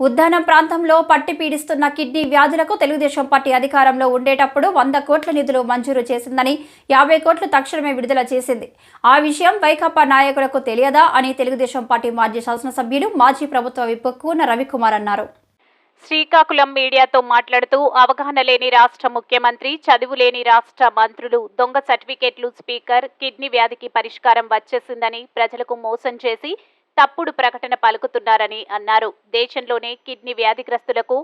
ఉద్దానం ప్రాంతంలో పట్టి పీడిస్తున్న కిడ్నీ వ్యాధులకు తెలుగుదేశం పార్టీ అధికారంలో ఉండేటప్పుడు వంద కోట్ల నిధులు మంజూరు చేసిందని యాభై కోట్లు తక్షణమే విడుదల చేసింది. ఆ విషయం వైకాపా నాయకులకు తెలియదా అని తెలుగుదేశం పార్టీ మాజీ శాసనసభ్యులు మాజీ ప్రభుత్వ విప్ కూన రవికుమార్ అన్నారు. శ్రీకాకుళం మీడియాతో మాట్లాడుతూ అవగాహన లేని రాష్ట్ర ముఖ్యమంత్రి చదువు లేని రాష్ట్ర మంత్రులు దొంగ సర్టిఫికెట్లు స్పీకర్ కిడ్నీ వ్యాధికి పరిష్కారం వచ్చేసిందని ప్రజలకు మోసం చేసి తప్పుడు ప్రకటన పలుకుతున్నారని అన్నారు. దేశంలోనే కిడ్నీ వ్యాధిగ్రస్తులకు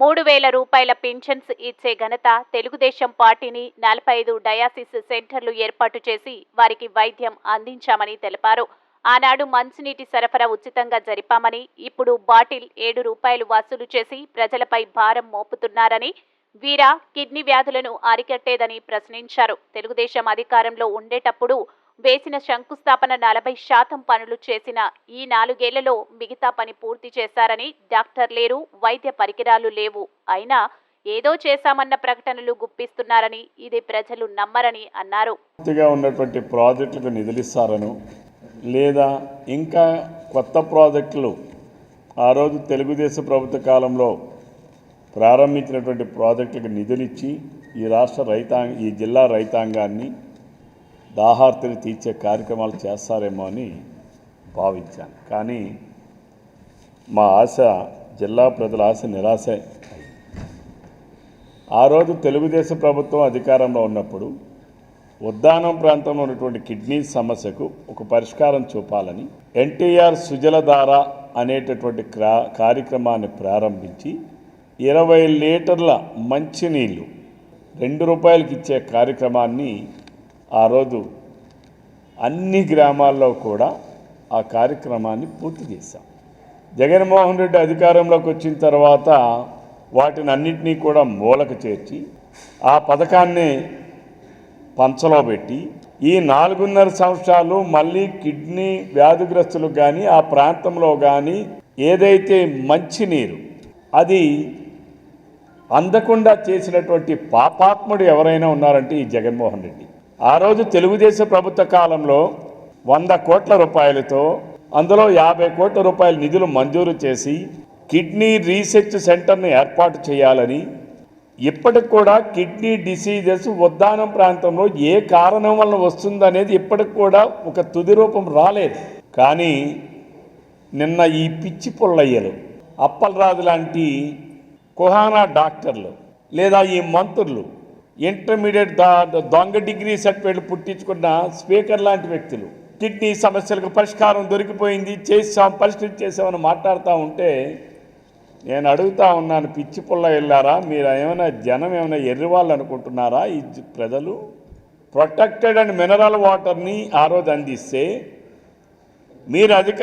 మూడు వేల రూపాయల పింఛన్స్ ఇచ్చే ఘనత తెలుగుదేశం పార్టీని నలభై ఐదు డయాసిస్ సెంటర్లు ఏర్పాటు చేసి వారికి వైద్యం అందించామని తెలిపారు. ఆనాడు మంచినీటి సరఫరా ఉచితంగా జరిపామని ఇప్పుడు బాటిల్ ఏడు రూపాయలు వసూలు చేసి ప్రజలపై భారం మోపుతున్నారని వీరా కిడ్నీ వ్యాధులను అరికట్టేదని ప్రశ్నించారు. తెలుగుదేశం అధికారంలో ఉండేటప్పుడు వేసిన శంకుస్థాపన నలభై శాతం పనులు చేసిన ఈ నాలుగేళ్ళలో మిగతా పని పూర్తి చేశారని డాక్టర్ లేరు వైద్య పరికరాలు లేవు. అయినా ఏదో చేశామన్న ప్రకటనలు గుప్పిస్తున్నారని ఇది ప్రజలు నమ్మరని అన్నారు. ఉన్నటువంటి ప్రాజెక్టులకు నిధులిస్తారను లేదా ఇంకా కొత్త ప్రాజెక్టులు ఆ రోజు తెలుగుదేశం ప్రభుత్వ కాలంలో ప్రారంభించినటువంటి ప్రాజెక్టులకు నిధులిచ్చి ఈ రాష్ట్ర రైతాంగ ఈ జిల్లా రైతాంగాన్ని దాహార్తిని తీర్చే కార్యక్రమాలు చేస్తారేమో అని భావించాను. కానీ మా ఆశ జిల్లా ప్రజల ఆశ నిరాశ ఆ రోజు తెలుగుదేశం ప్రభుత్వం అధికారంలో ఉన్నప్పుడు ఉద్దానం ప్రాంతంలో ఉన్నటువంటి కిడ్నీ సమస్యకు ఒక పరిష్కారం చూపాలని ఎన్టీఆర్ సుజలధార అనేటటువంటి క్రా కార్యక్రమాన్ని ప్రారంభించి ఇరవై లీటర్ల మంచినీళ్ళు రెండు రూపాయలకి ఇచ్చే కార్యక్రమాన్ని ఆ రోజు అన్ని గ్రామాల్లో కూడా ఆ కార్యక్రమాన్ని పూర్తి చేశాం. జగన్మోహన్ రెడ్డి అధికారంలోకి వచ్చిన తర్వాత వాటిని అన్నింటినీ కూడా మూలకు చేర్చి ఆ పథకాన్ని పంచలో పెట్టి ఈ నాలుగున్నర సంవత్సరాలు మళ్ళీ కిడ్నీ వ్యాధిగ్రస్తులకు కానీ ఆ ప్రాంతంలో కానీ ఏదైతే మంచినీరు అది అందకుండా చేసినటువంటి పాపాత్ముడు ఎవరైనా ఉన్నారంటే ఈ జగన్మోహన్ రెడ్డి. ఆ రోజు తెలుగుదేశం ప్రభుత్వ కాలంలో వంద కోట్ల రూపాయలతో అందులో యాభై కోట్ల రూపాయల నిధులు మంజూరు చేసి కిడ్నీ రీసెర్చ్ సెంటర్ను ఏర్పాటు చేయాలని ఇప్పటికి కూడా కిడ్నీ డిసీజెస్ ఉద్దానం ప్రాంతంలో ఏ కారణం వల్ల వస్తుందనేది ఇప్పటికి కూడా ఒక తుది రూపం రాలేదు. కానీ నిన్న ఈ పిచ్చి పుల్లయ్యలు అప్పలరాజు లాంటి కుహానా డాక్టర్లు లేదా ఈ మంత్రులు ఇంటర్మీడియట్ దా దొంగ డిగ్రీ సర్టిఫికేట్లు పుట్టించుకున్న స్పీకర్ లాంటి వ్యక్తులు. కిడ్నీ సమస్యలకు పరిష్కారం దొరికిపోయింది చేసాం పరిష్కరించేసామని మాట్లాడుతూ ఉంటే నేను అడుగుతా ఉన్నాను పిచ్చి పుల్ల వెళ్ళారా? మీరు ఏమైనా జనం ఏమైనా ఎర్రివాళ్ళు అనుకుంటున్నారా? ఈ ప్రజలు ప్రొటెక్టెడ్ అండ్ మినరల్ వాటర్ని ఆ రోజు అందిస్తే మీరు అధిక